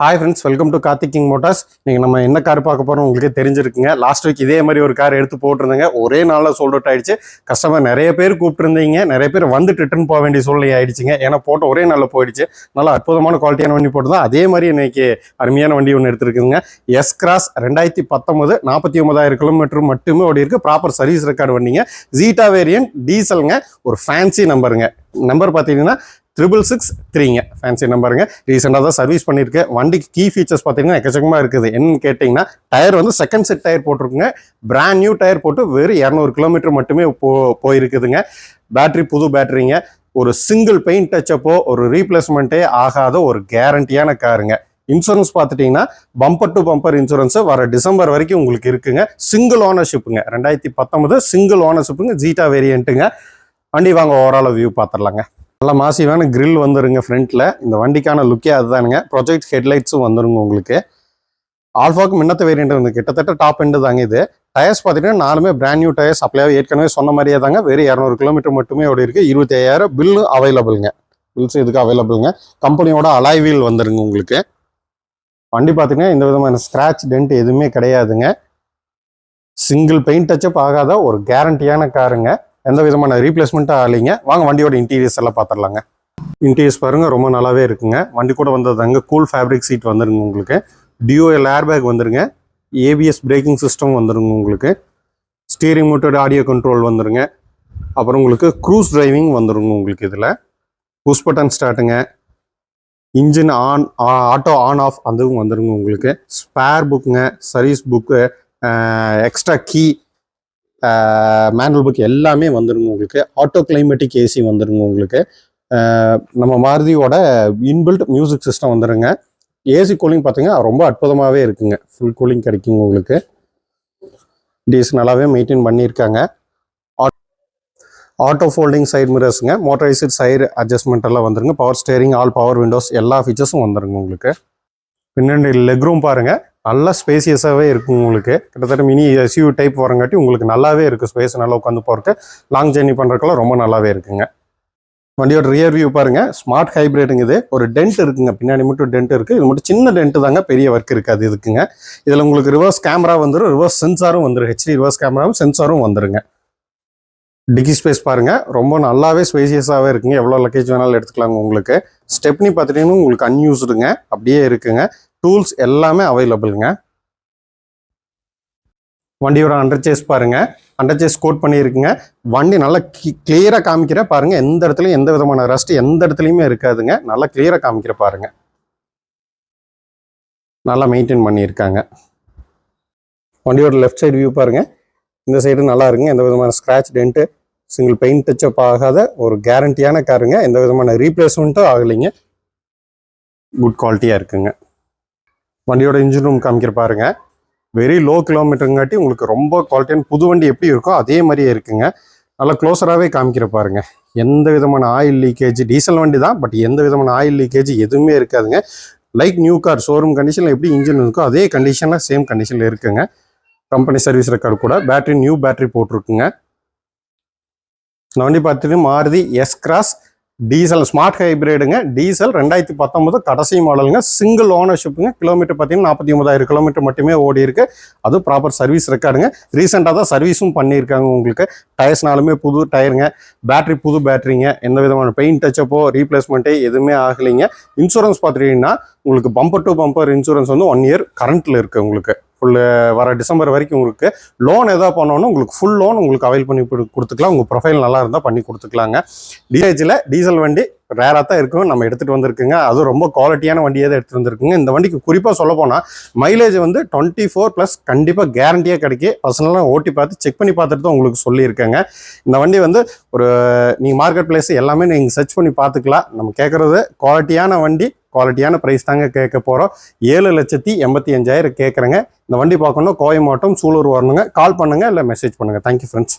Hi friends welcome to கார்த்திகிங் motors நீங்கள் நம்ம என்ன கார் பார்க்க போகிறோம் உங்களுக்கே தெரிஞ்சிருக்குங்க. லாஸ்ட் வீக் இதே மாதிரி ஒரு கார் எடுத்து போட்டிருந்தேங்க. ஒரே நாளில் சோல்ட் அவுட் ஆயிடுச்சு. கஸ்டமர் நிறைய பேர் கூப்பிட்டுருந்தீங்க. நிறைய பேர் வந்து ரிட்டர்ன் போக வேண்டிய சூழ்நிலை ஆயிடுச்சுங்க. ஏன்னா போட்ட ஒரே நாளில் போயிடுச்சு. நல்லா அற்புதமான குவாலிட்டியான வண்டி போட்டுதான் அதே மாதிரி இன்னைக்கு அருமையான வண்டி ஒன்று எடுத்துருக்குங்க எஸ் கிராஸ் ரெண்டாயிரத்தி பத்தொம்பது நாற்பத்தி ஒன்பதாயிரம் கிலோமீட்டர் மட்டுமே ஓடி இருக்குது ப்ராப்பர் சர்வீஸ் ரெக்கார்டு வண்டிங்க. ஜீட்டா வேரியன்ட் டீசலுங்க ஒரு ஃபேன்சி நம்பருங்க நம்பர் பார்த்தீங்கன்னா ட்ரிபிள் சிக்ஸ் த்ரீங்க ஃபேன்சி நம்பருங்க ரீசெண்டாக தான் சர்வீஸ் பண்ணியிருக்கேன் வண்டிக்கு கீ ஃபீச்சர்ஸ் பார்த்தீங்கன்னா எக்கச்சக்கமாக இருக்குது. என்னன்னு கேட்டிங்கன்னா டயர் வந்து செகண்ட் செட் டயர் போட்டிருக்குங்க. பிராண்ட் நியூ டயர் போட்டு வெறும் இரநூறு கிலோமீட்டர் மட்டுமே போ போயிருக்குதுங்க. பேட்டரி புது பேட்டரிங்க ஒரு சிங்கிள் பெயிண்ட் டச்சப்போ ஒரு ரீப்ளேஸ்மெண்ட்டே ஆகாத ஒரு கேரண்டியான காருங்க இன்சூரன்ஸ் பார்த்துட்டிங்கன்னா பம்பர் டு பம்பர் இன்சூரன்ஸு வர டிசம்பர் வரைக்கும் உங்களுக்கு இருக்குங்க. சிங்கிள் ஓனர்ஷிப்புங்க ரெண்டாயிரத்தி பத்தொன்பது சிங்கிள் ஓனர்ஷிப்புங்க ஜீட்டா வேரியண்ட்டுங்க வண்டி வாங்க ஓவரால் வியூ பார்த்துடலாங்க நல்ல மாசிவான கிரில் வந்துருங்க ஃப்ரண்ட்டில் இந்த வண்டிக்கான லுக்கே அதுதானுங்க. ப்ரொஜெக்ட் ஹெட்லைட்ஸும் வந்துருங்க உங்களுக்கு. ஆல்ஃபாக்கு மின்னத்த வேரியண்ட் வந்து கிட்டத்தட்ட டாப் எண்டு தாங்க இது. டயர்ஸ் பார்த்தீங்கன்னா நாலுமே பிராண்ட் நியூ டயர்ஸ் அப்ளையாக ஏற்கனவே சொன்ன மாதிரியே தாங்க. வெறும் இரநூறு கிலோமீட்டர் மட்டுமே ஓடி இருக்குது இருபத்தி ஐயாயிரம் பில்லு அவைலபிளுங்க பில்ஸ் இதுக்கு அவைலபிளுங்க கம்பெனியோட அலாய் வீல் வந்துருங்க உங்களுக்கு. வண்டி பார்த்தீங்கன்னா இந்த விதமான ஸ்க்ராட்ச் டென்ட் எதுவுமே கிடையாதுங்க. சிங்கிள் பெயிண்ட் டச்சப் ஆகாத ஒரு கேரண்டியான காருங்க எந்த விதமான ரீப்ளேஸ்மெண்ட்டும் ஆகலைங்க. வாங்க வண்டியோட இன்டீரியர்ஸ் எல்லாம் பார்த்துடலாங்க இன்டீரியர்ஸ் பாருங்கள் ரொம்ப நல்லாவே இருக்குங்க. வண்டி கூட வந்ததாங்க கூல் ஃபேப்ரிக் சீட் வந்துருங்க உங்களுக்கு. டியூஎல் ஏர்பேக் வந்துருங்க. ஏபிஎஸ் பிரேக்கிங் சிஸ்டம் வந்துருங்க உங்களுக்கு. ஸ்டீரிங் மோட்டர் ஆடியோ கண்ட்ரோல் வந்துருங்க. அப்புறம் உங்களுக்கு க்ரூஸ் டிரைவிங் வந்துருங்க உங்களுக்கு இதில். Push button ஸ்டார்ட்டுங்க engine on auto on off அதுவும் வந்துருங்க உங்களுக்கு. Spare புக்குங்க service book extra key manual book எல்லாமே வந்துடுங்க உங்களுக்கு. ஆட்டோ கிளைமேட்டிக் ஏசி வந்துடுங்க உங்களுக்கு நம்ம மாருதியோட இன்பில்ட் மியூசிக் சிஸ்டம் வந்துடுங்க ஏசி கூலிங் பார்த்தீங்கன்னா ரொம்ப அற்புதமாகவே இருக்குங்க. ஃபுல் கூலிங் கிடைக்கும் உங்களுக்கு. டீஸ் நல்லாவே மெயின்டைன் பண்ணியிருக்காங்க. ஆட்டோ ஃபோல்டிங் சைடு மிரர்ஸுங்க மோட்டரைஸ்டு சைடு அட்ஜஸ்ட்மெண்ட் எல்லாம் வந்துருங்க. Power steering all power windows எல்லா ஃபீச்சர்ஸும் வந்துருங்க உங்களுக்கு. பின்னாடி லெக் ரூம் பாருங்கள் நல்லா ஸ்பேசியஸாகவே இருக்கும் உங்களுக்கு. கிட்டத்தட்ட மினி எஸ்யூ டைப் வரங்காட்டி உங்களுக்கு நல்லாவே இருக்குது ஸ்பேஸ் நல்லா உட்காந்து போகிறதுக்கு லாங் ஜெர்னி பண்ணுறதுக்கெல்லாம் ரொம்ப நல்லாவே இருக்குங்க. வண்டியோட ரியர் வியூ பாருங்க. ஸ்மார்ட் ஹைப்ரிடுங்க இது. ஒரு டென்ட் இருக்குங்க. பின்னாடி மட்டும் டென்ட் இருக்குது இது மட்டும் சின்ன டென்ட் தாங்க. பெரிய ஒர்க் இருக்காது இதுக்குங்க. இதில் உங்களுக்கு ரிவர்ஸ் கேமரா வந்துடும் ரிவர்ஸ் சென்சாரும் வந்துடும் ஹெச்டி ரிவர்ஸ் கேமராவும் சென்சாரும் வந்துருங்க. டிக்கி ஸ்பேஸ் பாருங்க. ரொம்ப நல்லாவே ஸ்பேசியஸாகவே இருக்குங்க. எவ்வளோ லக்கேஜ் வேணாலும் எடுத்துக்கலாங்க உங்களுக்கு. ஸ்டெப்னி பார்த்துட்டீங்கன்னா உங்களுக்கு அன்யூஸ்டுங்க அப்படியே இருக்குங்க. டூல்ஸ் எல்லாமே அவைலபிளுங்க. வண்டியோட அண்டர் சேஸ் பாருங்க. அண்டர் சேஸ் கோட் பண்ணியிருக்குங்க. வண்டி நல்லா கிளியராக காமிக்கிற பாருங்க. எந்த இடத்துலையும் எந்த விதமான ரஸ்ட் எந்த இடத்துலையுமே இருக்காதுங்க. நல்லா கிளியராக காமிக்கிற பாருங்க. நல்லா மெயின்டைன் பண்ணியிருக்காங்க. வண்டியோட லெஃப்ட் சைடு வியூ பாருங்க. இந்த சைடு நல்லா இருக்குங்க. எந்த விதமான scratch dent single paint touch up ஆகாத ஒரு கேரண்டியான காருங்க. எந்த விதமான ரீப்ளேஸ்மெண்ட்டும் ஆகலைங்க. குட் குவாலிட்டியாக இருக்குங்க. வண்டியோட இன்ஜின் ரூம் காமிக்கிற பாருங்க. வெரி லோ கிலோமீட்டருங்காட்டி உங்களுக்கு ரொம்ப குவாலிட்டியான புது வண்டி எப்படி இருக்கோ அதே மாதிரியே இருக்குங்க. நல்லா க்ளோஸராகவே காமிக்கிற பாருங்க. எந்த விதமான ஆயில் லீக்கேஜ் டீசல் வண்டி தான் பட் எந்த விதமான ஆயில் லீக்கேஜ் எதுவுமே இருக்காதுங்க. லைக் நியூ கார் ஷோரூம் கண்டிஷனில் எப்படி இன்ஜின் இருக்கோ அதே கண்டிஷனில் சேம் கண்டிஷனில் இருக்குங்க. கம்பெனி சர்வீஸ் ரெக்கார்டு கூட பேட்டரி நியூ பேட்டரி போட்டிருக்குங்க. நான் வண்டி பார்த்துட்டு Maruti S Cross diesel smart ஹைப்ரிடுங்க diesel ரெண்டாயிரத்தி பத்தொன்பது கடைசி மாடலுங்க சிங்கிள் ஓனர்ஷிப்புங்க கிலோமீட்டர் பார்த்தீங்கன்னா நாற்பத்தி ஒன்பதாயிரம் கிலோமீட்டர் மட்டுமே ஓடி இருக்கு. அது ப்ராப்பர் சர்வீஸ் ரெக்கார்டுங்க ரீசெண்டாக தான் சர்வீஸும் பண்ணியிருக்காங்க உங்களுக்கு. டயர்ஸ்னாலுமே புது டயருங்க பேட்டரி புது பேட்டரிங்க எந்த விதமான பெயிண்ட் டச்சப்போ ரீப்ளேஸ்மெண்ட்டே எதுவுமே ஆகலைங்க. இன்சூரன்ஸ் பார்த்துட்டீங்கன்னா உங்களுக்கு பம்பர் டு பம்பர் இன்சூரன்ஸ் வந்து ஒன் இயர் கரண்ட்டில் இருக்குது உங்களுக்கு. ஃபுல்லு வர டிசம்பர் வரைக்கும் உங்களுக்கு லோன் எதாவது பண்ணணும் உங்களுக்கு ஃபுல் லோன் உங்களுக்கு அவைல் பண்ணி கொடு- கொடுத்துக்கலாம். உங்கள் ப்ரொஃபைல் நல்லா இருந்தால் பண்ணி கொடுத்துக்கலாங்க. டிஹெச்சில் டீசல் வண்டி ரேராக தான் இருக்கும். நம்ம எடுத்துகிட்டு வந்திருக்குங்க. அதுவும் ரொம்ப குவாலிட்டியான வண்டியாக தான் எடுத்துகிட்டு வந்திருக்குங்க. இந்த வண்டிக்கு குறிப்பாக சொல்ல போனால் மைலேஜ் வந்து டுவெண்ட்டி ஃபோர் ப்ளஸ் கண்டிப்பாக கேரண்டியாக கிடைக்கி பர்சனலாக ஓட்டி பார்த்து செக் பண்ணி பார்த்துட்டு தான் உங்களுக்கு சொல்லியிருக்கேங்க. இந்த வண்டி வந்து ஒரு நீங்கள் மார்க்கெட் பிளேஸ் எல்லாமே நீங்கள் சர்ச் பண்ணி பார்த்துக்கலாம். நம்ம கேட்குறது குவாலிட்டியான வண்டி குவாலிட்டியான ப்ரைஸ் தாங்க கேட்க போகிறோம் ஏழு லட்சத்தி எண்பத்தி அஞ்சாயிரம் கேட்குறேங்க இந்த வண்டி பார்க்கணும் கோயம்பாட்டம் சூலூர் வரணுங்க. கால் பண்ணுங்க இல்லை மெசேஜ் பண்ணுங்கள் தேங்க்யூ ஃப்ரெண்ட்ஸ்